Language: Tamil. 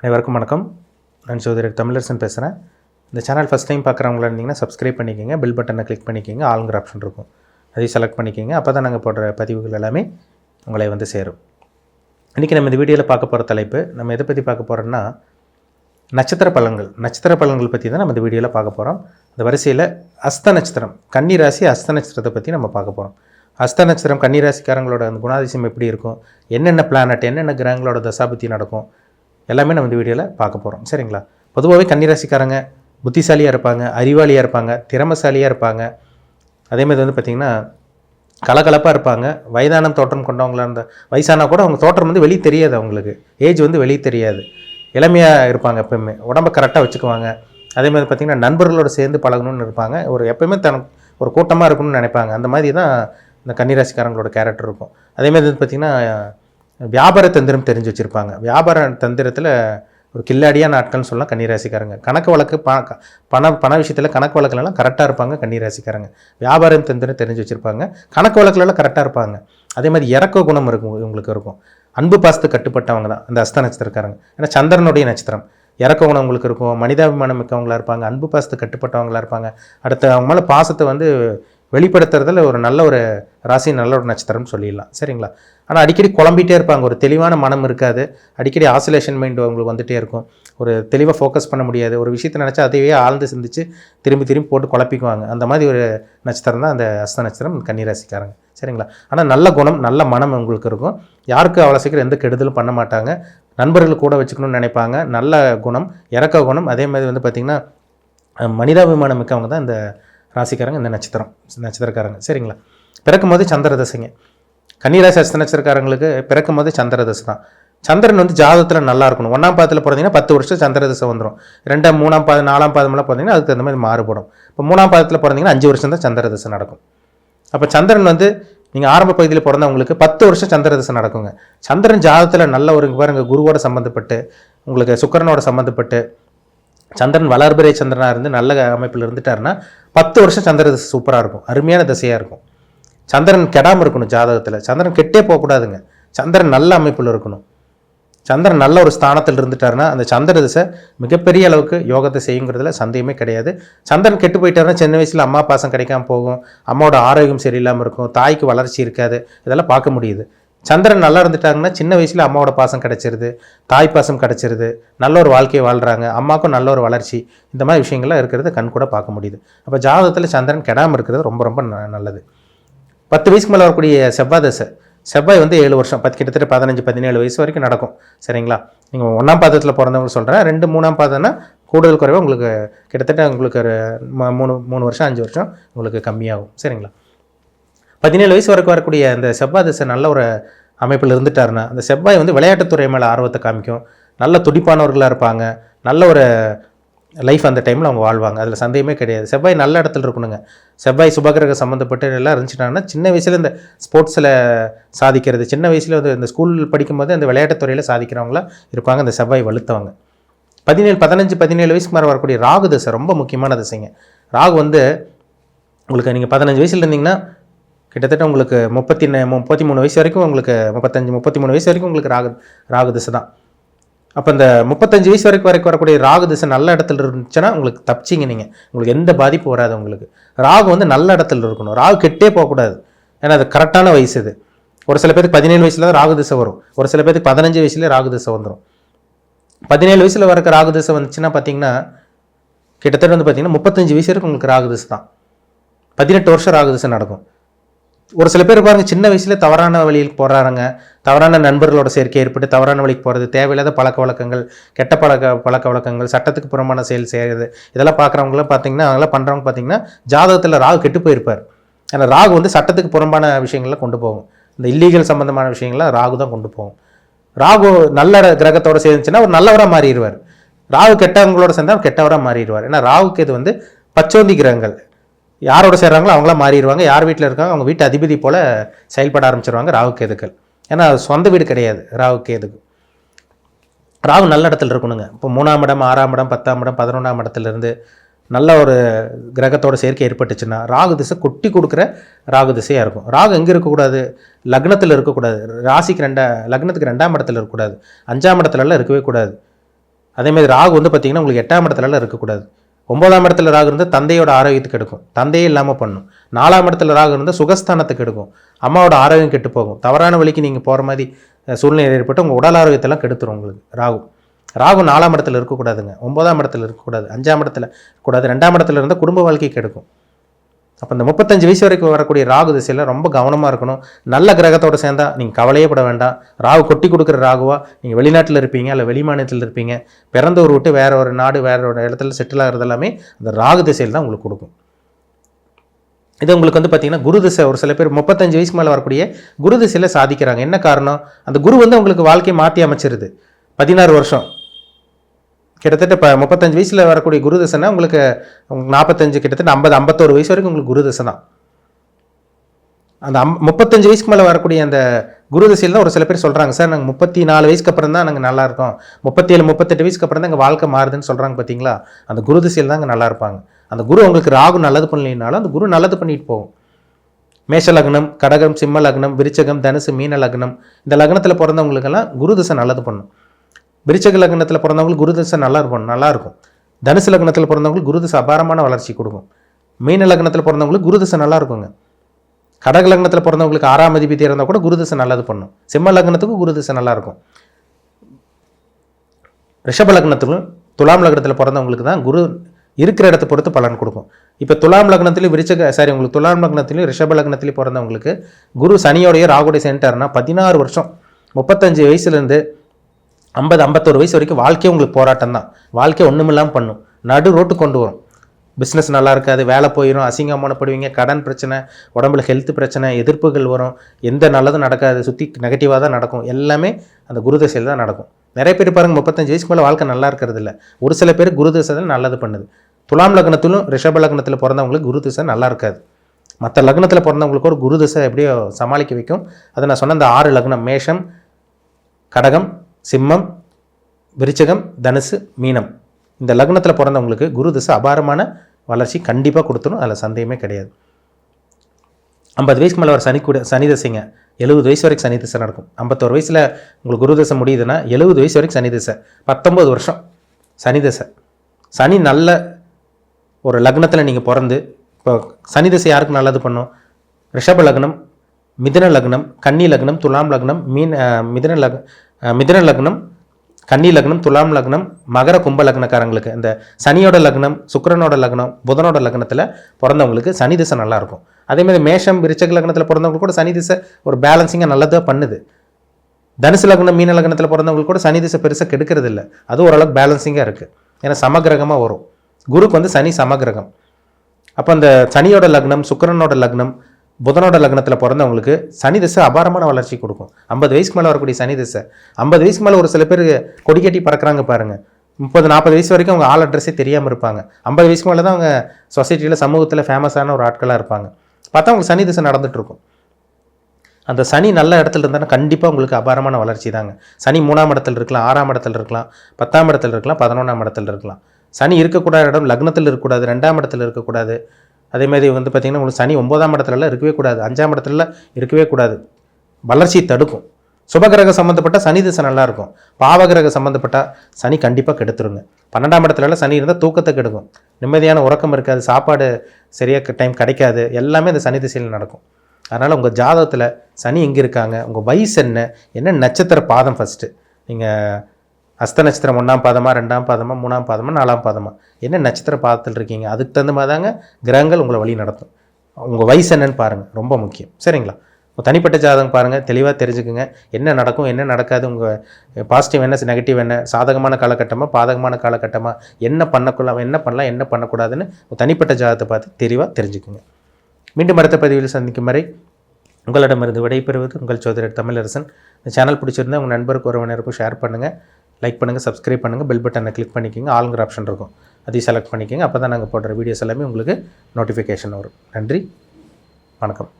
அனைவருக்கும் வணக்கம். நான் சோதரி தமிழரசன் பேசுகிறேன் இந்த சேனல் ஃபஸ்ட் டைம் பார்க்குறவங்களா இருந்தீங்கன்னா சப்ஸ்கிரைப் பண்ணிக்கோங்க பில் பட்டனை கிளிக் பண்ணிக்கோங்க ஆளுங்கிற ஆப்ஷன் இருக்கும். அதையும் செலக்ட் பண்ணிக்கோங்க அப்போ தான் நாங்கள் போடுற பதிவுகள் எல்லாமே உங்களை வந்து சேரும். இன்றைக்கி நம்ம இந்த வீடியோவில் பார்க்க போகிற தலைப்பு நம்ம எதை பற்றி பார்க்க போகிறோம்னா நட்சத்திர பலன்கள் நட்சத்திர பலன்கள் பற்றி தான் நம்ம இந்த வீடியோவில் பார்க்க போகிறோம் அந்த வரிசையில் அஸ்த நட்சத்திரம் கன்னி ராசி அஸ்த நட்சத்திரத்தை பற்றி நம்ம பார்க்க போகிறோம் அஸ்த நட்சத்திரம் கன்னிராசிக்காரங்களோட அந்த குணாதிசயம் எப்படி இருக்கும்? என்னென்ன பிளானட் என்னென்ன கிரகங்களோட தசாபத்தி நடக்கும்? எல்லாமே நம்ம இந்த வீடியோவில் பார்க்க போகிறோம் சரிங்களா? பொதுவாகவே கன்னிராசிக்காரங்க புத்திசாலியாக இருப்பாங்க அறிவாளியாக இருப்பாங்க திறமசாலியாக இருப்பாங்க. அதேமாதிரி வந்து பார்த்திங்கன்னா கலகலப்பாக இருப்பாங்க. வயதான தோற்றம் கொண்டவங்களா இருந்த வயசானா கூட அவங்க தோற்றம் வந்து வெளியே தெரியாது அவங்களுக்கு. ஏஜ் வந்து வெளியே தெரியாது. இளமையாக இருப்பாங்க எப்பவுமே. உடம்ப கரெக்டாக வச்சுக்குவாங்க. அதே மாதிரி பார்த்திங்கன்னா நண்பர்களோடு சேர்ந்து பழகணும்னு இருப்பாங்க. ஒரு எப்பயுமே தன் ஒரு கூட்டமாக இருக்கணும்னு நினைப்பாங்க. அந்த மாதிரி தான் இந்த கன்னிராசிக்காரங்களோட கேரக்டர் இருக்கும். அதேமாதிரி வந்து பார்த்திங்கன்னா வியாபார தந்திரம் தெரிஞ்சு வச்சுருப்பாங்க. வியாபார தந்திரத்தில் ஒரு கில்லாடியான ஆட்கள்னு சொல்லலாம் கன்னிராசிக்காரங்க. கணக்கு வழக்கு ப பண பண விஷயத்தில் கணக்கு வழக்குலலாம் கரெக்டாக இருப்பாங்க கன்னிராசிக்காரங்க. வியாபாரம் தந்திரம் தெரிஞ்சு வச்சுருப்பாங்க. கணக்கு வழக்குலலாம் கரெக்டாக இருப்பாங்க. அதே மாதிரி இறக்க குணம் இருக்கும் இவங்களுக்கு இருக்கும். அன்பு பாசத்து கட்டுப்பட்டவங்க தான் அந்த அஸ்த நட்சத்திரக்காரங்க. ஏன்னா சந்திரனுடைய நட்சத்திரம். இறக்க குணம் உங்களுக்கு இருக்கும் மனிதாபிமானம் மிக்கவங்களா இருப்பாங்க அன்பு பாசத்து கட்டுப்பட்டவங்களா இருப்பாங்க. அடுத்து அவங்க மேலே பாசத்தை வந்து வெளிப்படுத்துறதுல ஒரு நல்ல ஒரு ராசி நல்ல ஒரு நட்சத்திரம்னு சொல்லிடலாம். சரிங்களா? ஆனால் அடிக்கடி குழம்பிட்டே இருப்பாங்க. ஒரு தெளிவான மனம் இருக்காது. அடிக்கடி ஆசோலேஷன் மைண்ட் அவங்களுக்கு வந்துட்டே இருக்கும். ஒரு தெளிவாக ஃபோக்கஸ் பண்ண முடியாது. ஒரு விஷயத்தை நினச்சா அதையே ஆழ்ந்து சிந்திச்சு திரும்பி திரும்பி போட்டு குழப்பிக்குவாங்க. அந்த மாதிரி ஒரு நட்சத்திரம் தான் அந்த அஸ்த நட்சத்திரம் கன்னிராசிக்காரங்க. சரிங்களா? ஆனால் நல்ல குணம் நல்ல மனம் உங்களுக்கு இருக்கும். யாருக்கும் அவ்வளோ சீக்கிரம் எந்த கெடுதலும் பண்ண மாட்டாங்க. நண்பர்கள் கூட வச்சுக்கணும்னு நினைப்பாங்க. நல்ல குணம் இறக்க குணம். அதே மாதிரி வந்து பார்த்திங்கன்னா மனிதாபிமானம் மிக்கவங்க தான் இந்த ராசிக்காரங்க இந்த நட்சத்திரம் நட்சத்திரக்காரங்க. சரிங்களா? பிறக்கும் போது சந்திர தசைங்க கன்னிராசி அஸ்த நட்சத்திரக்காரங்களுக்கு பிறக்கும் போது சந்திர தசை தான். சந்திரன் வந்து ஜாதகத்தில் நல்லா இருக்கணும். ஒன்றாம் பாதத்தில் பிறந்தீங்கன்னா பத்து வருஷம் சந்திர தசை வந்துடும் ரெண்டாம் மூணாம் பாதம் நாலாம் பாதமெல்லாம் பிறந்தீங்கன்னா அதுக்கு தகுந்த மாதிரி மாறுபடும். இப்போ மூணாம் பாதத்தில் பிறந்தீங்கன்னா அஞ்சு வருஷம் தான் சந்திர தசை நடக்கும். அப்போ சந்திரன் வந்து நீங்கள் ஆரம்ப பகுதியில் பிறந்தவங்களுக்கு பத்து வருஷம் சந்திர தசை நடக்குங்க. சந்திரன் ஜாதகத்தில் நல்ல ஒரு பாருங்க குருவோட சம்மந்தப்பட்டு உங்களுக்கு சுக்கரனோட சம்மந்தப்பட்டு சந்திரன் வளர்பிறை சந்திரனாக இருந்து நல்ல அமைப்பில் இருந்துட்டாருன்னா பத்து வருஷம் சந்திர திசை சூப்பராக இருக்கும். அருமையான திசையாக இருக்கும். சந்திரன் கெடாமல் இருக்கணும் ஜாதகத்தில். சந்திரன் கெட்டே போகக்கூடாதுங்க சந்திரன் நல்ல அமைப்பில் இருக்கணும். சந்திரன் நல்ல ஒரு ஸ்தானத்தில் இருந்துட்டாருன்னா அந்த சந்திர திசை மிகப்பெரிய அளவுக்கு யோகத்தை செய்யுங்கிறதுல சந்தேகமே கிடையாது. சந்திரன் கெட்டு போயிட்டாருன்னா சின்ன வயசில் அம்மா பாசம் கிடைக்காம போகும். அம்மாவோட ஆரோக்கியம் சரியில்லாமல் இருக்கும். தாய்க்கு வளர்ச்சி இருக்காது. இதெல்லாம் பார்க்க முடியுது. சந்திரன் நல்லா இருந்துட்டாங்கன்னா சின்ன வயசில் அம்மாவோட பாசம் கிடைச்சிருது தாய் பாசம் கிடச்சிருது நல்ல ஒரு வாழ்க்கையை வாழ்கிறாங்க அம்மாவுக்கும் நல்ல ஒரு வளர்ச்சி. இந்த மாதிரி விஷயங்கள்லாம் இருக்கிறது கண் கூட பார்க்க முடியுது. அப்போ ஜாதகத்தில் சந்திரன் கெடாமல் இருக்கிறது ரொம்ப ரொம்ப ந- நல்லது. பத்து வயசுக்கு மேலே வரக்கூடிய செவ்வாய் தசை. செவ்வாய் வந்து ஏழு வருஷம் பத்து கிட்டத்தட்ட பதினஞ்சு பதினேழு வயசு வரைக்கும் நடக்கும். சரிங்களா? நீங்கள் ஒன்றாம் பாதத்தில் பிறந்தவங்க சொல்கிறேன் ரெண்டு மூணாம் பாதம்னா கூடுதல் குறைவாக உங்களுக்கு கிட்டத்தட்ட உங்களுக்கு ஒரு மூணு மூணு வருஷம் அஞ்சு வருஷம் உங்களுக்கு கம்மியாகும். சரிங்களா? பதினேழு வயசு வரைக்கும் வரக்கூடிய அந்த செவ்வாய் திசை நல்ல ஒரு அமைப்பில் இருந்துட்டாருன்னா அந்த செவ்வாய் வந்து விளையாட்டுத்துறை மேலே ஆர்வத்தை காமிக்கும். நல்ல துடிப்பானவர்களாக இருப்பாங்க. நல்ல ஒரு லைஃப் அந்த டைமில் அவங்க வாழ்வாங்க. அதில் சந்தேகமே கிடையாது. செவ்வாய் நல்ல இடத்துல இருக்கணுங்க. செவ்வாய் சுபகிரக சம்மந்தப்பட்டு எல்லாம் இருந்துச்சுட்டாங்கன்னா சின்ன வயசில் இந்த ஸ்போர்ட்ஸில் சாதிக்கிறது சின்ன வயசில் வந்து இந்த ஸ்கூல் படிக்கும்போது அந்த விளையாட்டுத்துறையில் சாதிக்கிறவங்களாம் இருப்பாங்க. அந்த செவ்வாய் வலுத்தவங்க. பதினேழு பதினஞ்சு பதினேழு வயசுக்கு மேலே வரக்கூடிய ராகு தசை ரொம்ப முக்கியமான தசைங்க. ராகு வந்து உங்களுக்கு நீங்கள் பதினஞ்சு வயசில் இருந்தீங்கன்னா கிட்டத்தட்ட உங்களுக்கு முப்பத்தி முப்பத்தி மூணு வயசு வரைக்கும் உங்களுக்கு முப்பத்தஞ்சு முப்பத்தி மூணு வயசு வரைக்கும் உங்களுக்கு ராகு ராகு திசை தான். அப்போ இந்த முப்பத்தஞ்சு வயசு வரைக்கும் வரைக்கும் வரக்கூடிய ராகு திசை நல்ல இடத்துல இருந்துச்சுன்னா உங்களுக்கு தப்பிச்சிங்க நீங்கள் உங்களுக்கு எந்த பாதிப்பும் வராது உங்களுக்கு. ராகு வந்து நல்ல இடத்துல இருக்கணும். ராகு கெட்டே போகக்கூடாது. ஏன்னா அது கரெக்டான வயசு இது. ஒரு சில பேருக்கு பதினேழு வயசுல தான் ராகு திசை வரும். ஒரு சில பேருக்கு பதினஞ்சு வயசுலேயே ராகு திசை வந்துடும் பதினேழு வயசில் வரக்க ராகு திசை வந்துச்சுன்னா பார்த்தீங்கன்னா கிட்டத்தட்ட வந்து பார்த்தீங்கன்னா முப்பத்தஞ்சு வயசு வரைக்கும் உங்களுக்கு ராகு திசை தான். பதினெட்டு வருஷம் ராகு திசை நடக்கும். ஒரு சில பேர் பாருங்க சின்ன வயசுல தவறான வழியில் போறாங்க தவறான நண்பர்களோட சேர்க்கை ஏற்பட்டு தவறான வழிக்கு போகிறது தேவையில்லாத பழக்க வழக்கங்கள் கெட்ட பழக்க பழக்க வழக்கங்கள் சட்டத்துக்கு புறம்பான செயல் செய்கிறது இதெல்லாம் பார்க்குறவங்களாம் பார்த்தீங்கன்னா அதெல்லாம் பண்ணுறவங்க பார்த்தீங்கன்னா ஜாதகத்தில் ராகு கெட்டு போயிருப்பார். ஏன்னா ராகு வந்து சட்டத்துக்கு புறம்பான விஷயங்களை கொண்டு போகும். இந்த இல்லீகல் சம்மந்தமான விஷயங்களை ராகு தான் கொண்டு போகும். ராகு நல்ல கிரகத்தோட சேர்ந்துச்சுன்னா ஒரு நல்லவராக மாறிடுவார். ராகு கெட்டவங்களோட சேர்ந்தா கெட்டவராக மாறிடுவார். ஏன்னா ராகுக்கு இது வந்து பச்சோந்தி கிரகங்கள். யாரோட சேர்றாங்களோ அவங்களாம் மாறிடுவாங்க. யார் வீட்டில் இருக்காங்க அவங்க வீட்டு அதிபதி போல் செயல்பட ஆரம்பிச்சிருவாங்க ராகு கேதுக்கள். ஏன்னா அது சொந்த வீடு கிடையாது ராகு கேதுக்கு. ராகு நல்ல இடத்துல இருக்கணுங்க. இப்போ மூணாம் இடம் ஆறாம் இடம் பத்தாம் இடம் பதினொன்றாம் இடத்துலேருந்து நல்ல ஒரு கிரகத்தோட சேர்க்கை ஏற்பட்டுச்சுன்னா ராகு திசை கொட்டி கொடுக்குற ராகு திசையாக இருக்கும். ராகு எங்கே இருக்கக்கூடாது? லக்னத்தில் இருக்கக்கூடாது. ராசிக்கு ரெண்டா லக்னத்துக்கு ரெண்டாம் இடத்துல இருக்கக்கூடாது. அஞ்சாம் இடத்துலலாம் இருக்கவே கூடாது. அதேமாதிரி ராகு வந்து பார்த்தீங்கன்னா உங்களுக்கு எட்டாம் இடத்துலலாம் இருக்கக்கூடாது. ஒன்பதாம் இடத்துல ராகு இருந்தால் தந்தையோட ஆரோக்கியத்துக்கு எடுக்கும் தந்தையே இல்லாமல் பண்ணும். நாலாம் இடத்துல ராகு இருந்தால் சுகஸ்தானத்துக்கு எடுக்கும் அம்மாவோட ஆரோக்கியம் கெட்டு போகும். தவறான வழிக்கு நீங்கள் போகிற மாதிரி சூழ்நிலை ஏற்பட்டு உங்கள் உடல் ஆரோக்கியத்தெல்லாம் கெடுத்துரும் உங்களுக்கு. ராகு. ராகு நாலாம் இடத்துல இருக்கக்கூடாதுங்க. ஒன்பதாம் இடத்துல இருக்கக்கூடாது. அஞ்சாம் இடத்துல கூடாது ரெண்டாம் இடத்துல இருந்தால் குடும்ப வாழ்க்கை கெடுக்கும். அப்போ இந்த முப்பத்தஞ்சு வயசு வரைக்கும் வரக்கூடிய ராகு திசையில் ரொம்ப கவனமாக இருக்கணும். நல்ல கிரகத்தோட சேர்ந்தால் நீங்கள் கவலையே பட வேண்டாம். ராகு கொட்டி கொடுக்குற ராகுவா? நீங்கள் வெளிநாட்டில் இருப்பீங்க இல்லை வெளிமாநிலத்தில் இருப்பீங்க. பிறந்த ஊர் விட்டு வேற ஒரு நாடு வேற ஒரு இடத்துல செட்டில் ஆகிறது எல்லாமே அந்த ராகு திசையில் தான் உங்களுக்கு கொடுக்கும். இது உங்களுக்கு வந்து பார்த்திங்கன்னா குரு திசை ஒரு சில பேர் முப்பத்தஞ்சு வயசுக்கு மேலே வரக்கூடிய குரு திசையில் சாதிக்கிறாங்க. என்ன காரணம்? அந்த குரு வந்து உங்களுக்கு வாழ்க்கையை மாற்றி அமைச்சிருது. பதினாறு வருஷம். கிட்டத்தட்ட இப்போ முப்பத்தஞ்சு வயசில் வரக்கூடிய குரு தசைனா உங்களுக்கு உங்களுக்கு நாற்பத்தஞ்சு கிட்டத்தட்ட ஐம்பது ஐம்பத்தோரு வயசு வரைக்கும் உங்களுக்கு குரு தசை தான் அந்த அம் முப்பத்தஞ்சு வயசுக்கு மேலே வரக்கூடிய அந்த குரு தசையில் தான் ஒரு சில பேர் சொல்கிறாங்க சார் நாங்கள் முப்பத்தி நாலு வயசுக்கு அப்புறம் தான் நாங்கள் நல்லா இருக்கோம். முப்பத்தேழு முப்பத்தெட்டு வயசுக்கு அப்புறம் தான் எங்கள் வாழ்க்கை மாறுதுன்னு சொல்கிறாங்க பார்த்தீங்களா அந்த குரு தசையில் தான் அங்கே நல்லா இருப்பாங்க. அந்த குரு உங்களுக்கு ராகு நல்லது பண்ணலைனாலும் அந்த குரு நல்லது பண்ணிட்டு போகும். மேஷ லக்னம் கடகம் சிம்ம லக்னம் விருச்சகம் தனுசு மீன லக்னம் இந்த லக்னத்தில் பிறந்தவங்களுக்கெல்லாம் குரு தசை நல்லது பண்ணும். விருச்சக லக்னத்தில் பிறந்தவங்களுக்கு குருதசை நல்லா இருக்கும் நல்லாயிருக்கும் தனுசு லக்னத்தில் பிறந்தவங்களுக்கு குருதசை அபாரமான வளர்ச்சி கொடுக்கும். மீன லக்னத்தில் பிறந்தவங்களுக்கு குருதசை நல்லா இருக்குங்க. கடக லக்னத்தில் பிறந்தவங்களுக்கு ஆறாம் அதிபதி இருந்தால் கூட குருதசை நல்லது பண்ணும். சிம்ம லக்னத்துக்கு குருதசை நல்லாயிருக்கும் ரிஷப லக்னத்துக்கும் துலாம் லக்னத்தில் பிறந்தவங்களுக்கு தான் குரு இருக்கிற இடத்த பொறுத்து பலன் கொடுக்கும். இப்போ துலாம் லக்னத்திலையும் விரிச்சக சாரி உங்களுக்கு துலாம் லக்னத்திலையும் ரிஷப லக்னத்திலையும் பிறந்தவங்களுக்கு குரு சனியோடைய ராகுடைய சென்டர்னா பதினாறு வருஷம் முப்பத்தஞ்சு வயசுலேருந்து ஐம்பது ஐம்பத்தோரு வயசு வரைக்கும் வாழ்க்கையே உங்களுக்கு போராட்டம் தான் வாழ்க்கை ஒன்றுமில்லாமல் பண்ணும். நடு ரோட்டு கொண்டு வரும். பிஸ்னஸ் நல்லா இருக்காது வேலை போயிடும் அசிங்கமானப்படுவீங்க கடன் பிரச்சனை உடம்புல ஹெல்த் பிரச்சனை எதிர்ப்புகள் வரும். எந்த நல்லதும் நடக்காது சுற்றி நெகட்டிவாக தான் நடக்கும். எல்லாமே அந்த குருதசையில் தான் நடக்கும். நிறைய பேர் பாருங்க முப்பத்தஞ்சு வயசுக்கு மேலே வாழ்க்கை நல்லா இருக்கிறது இல்லை. ஒரு சில பேர் குரு நல்லது பண்ணுது. துலாம் லக்னத்திலும் ரிஷப லக்னத்தில் பிறந்தவங்களுக்கு குருதிசை நல்லா இருக்காது. மற்ற லக்னத்தில் பிறந்தவங்களுக்கு ஒரு குருதிசை எப்படியோ சமாளிக்க வைக்கும். அதை நான் சொன்ன அந்த ஆறு லக்னம் மேஷம் கடகம் சிம்மம் விருச்சகம் தனுசு மீனம். இந்த லக்னத்தில் பிறந்தவங்களுக்கு குரு திசை அபாரமான வளர்ச்சி கண்டிப்பாக கொடுத்துரும். அதில் சந்தேகமே கிடையாது. ஐம்பது வயசுக்கு மேலே வர சனி கூட சனி தசைங்க எழுபது வயசு வரைக்கும் சனி திசை நடக்கும். ஐம்பத்தோரு வயசில் உங்களுக்கு குரு தசை முடியுதுன்னா எழுபது வயசு வரைக்கும் சனி திசை. பத்தொம்பது வருஷம் சனி தசை. சனி நல்ல ஒரு லக்னத்தில் நீங்கள் பிறந்து இப்போ சனி திசை யாருக்கு நல்லது பண்ணும்? ரிஷப லக்னம் மிதன லக்னம் கன்னி லக்னம் துலாம் லக்னம் மீன் மிதன லக் மிதன லக்னம் கன்னி லக்னம் துலாம் லக்னம் மகர கும்ப லக்னக்காரங்களுக்கு இந்த சனியோட லக்னம் சுக்கரனோட லக்னம் புதனோட லக்னத்தில் பிறந்தவங்களுக்கு சனி திசை நல்லாயிருக்கும். அதே மாதிரி மேஷம் விருச்சக லக்னத்தில் பிறந்தவங்களுக்கு கூட சனி திசை ஒரு பேலன்சிங்காக நல்லதாக பண்ணுது. தனுசு லக்னம் மீன லக்னத்தில் பிறந்தவங்களுக்கு கூட சனி திசை பெருசாக கெடுக்கிறது இல்லை அது ஓரளவுக்கு பேலன்சிங்காக இருக்குது ஏன்னா சமகிரகமாக வரும். குருக்கு வந்து சனி சமகிரகம். அப்போ அந்த சனியோட லக்னம் சுக்கிரனோட லக்னம் புதனோட லக்னத்தில் பிறந்தவங்களுக்கு சனி திசை அபாரமான வளர்ச்சி கொடுக்கும். ஐம்பது வயசுக்கு மேலே வரக்கூடிய சனி திசை. ஐம்பது வயசுக்கு மேலே ஒரு சில பேர் கொடி கட்டி பறக்கிறாங்க பாருங்கள் முப்பது நாற்பது வயசு வரைக்கும் அவங்க ஆள் அட்ரஸே தெரியாமல் இருப்பாங்க. ஐம்பது வயசுக்கு மேலே தான் அவங்க சொசைட்டியில் சமூகத்தில் ஃபேமஸான ஒரு ஆட்களாக இருப்பாங்க. பார்த்தா அவங்களுக்கு சனி திசை நடந்துகிட்ருக்கும் இருக்கும். அந்த சனி நல்ல இடத்துல இருந்தால் கண்டிப்பாக உங்களுக்கு அபாரமான வளர்ச்சி தாங்க. சனி மூணாம் இடத்துல இருக்கலாம் ஆறாம் இடத்துல இருக்கலாம் பத்தாம் இடத்துல இருக்கலாம் பதினொன்றாம் இடத்துல இருக்கலாம். சனி இருக்கக்கூடாத இடம் லக்னத்தில் இருக்கக்கூடாது ரெண்டாம் இடத்துல இருக்கக்கூடாது. அதே மாதிரி வந்து பார்த்திங்கன்னா உங்களுக்கு சனி ஒன்பதாம் இடத்துலலாம் இருக்கவே கூடாது. அஞ்சாம் இடத்துலலாம் இருக்கவே கூடாது. வளர்ச்சி தடுக்கும். சுபகிரக சம்மந்தப்பட்ட சனி திசை நல்லாயிருக்கும் பாவகிரக சம்மந்தப்பட்ட சனி கண்டிப்பாக கெடுத்துருங்க. பன்னெண்டாம் இடத்துலலாம் சனி இருந்தால் தூக்கத்தை கெடுக்கும். நிம்மதியான உறக்கம் இருக்காது. சாப்பாடு சரியாக டைம் கிடைக்காது. எல்லாமே இந்த சனி திசையில் நடக்கும். அதனால் உங்கள் ஜாதகத்தில் சனி எங்கே இருக்காங்க? உங்கள் வயசு என்ன? என்ன நட்சத்திர பாதம் ஃபஸ்ட்டு நீங்கள் அஸ்த நட்சத்திரம் ஒன்றாம் பாதமாக ரெண்டாம் பாதமாக மூணாம் பாதமாக நாலாம் பாதமாக என்ன நட்சத்திர பாதத்தில் இருக்கீங்க? அதுக்கு தகுந்த மாதிரி தாங்க கிரகங்கள் உங்களை வழி நடத்தும். உங்கள் வயசு என்னன்னு பாருங்கள் ரொம்ப முக்கியம். சரிங்களா? உங்க தனிப்பட்ட ஜாதகம் பாருங்கள் தெளிவாக தெரிஞ்சுக்குங்க. என்ன நடக்கும் என்ன நடக்காது உங்கள் பாசிட்டிவ் என்ன நெகட்டிவ் என்ன சாதகமான காலகட்டமாக பாதகமான காலகட்டமாக என்ன பண்ணக்கூடாது என்ன பண்ணலாம் என்ன பண்ணக்கூடாதுன்னு தனிப்பட்ட ஜாதகத்தை பார்த்து தெளிவாக தெரிஞ்சுக்குங்க. மீண்டும் அடுத்த பதிவில் சந்திக்கும் வரை உங்களிடமிருந்து விடைபெறுவது உங்கள் சோதரர் தமிழரசன். இந்த சேனல் பிடிச்சிருந்தா உங்கள் நண்பருக்கு உறவினருக்கும் ஷேர் பண்ணுங்கள் லைக் பண்ணுங்கள் சப்ஸ்கிரைப் பண்ணுங்கள் பெல் பட்டனை கிளிக் பண்ணிக்கோங்க ஆளுங்கிற ஆப்ஷன் இருக்கும். அதையும் செலக்ட் பண்ணிக்கோங்க அப்போ தான் நாங்கள் போடுற வீடியோஸ் எல்லாமே உங்களுக்கு நோட்டிஃபிகேஷன் வரும். நன்றி வணக்கம்.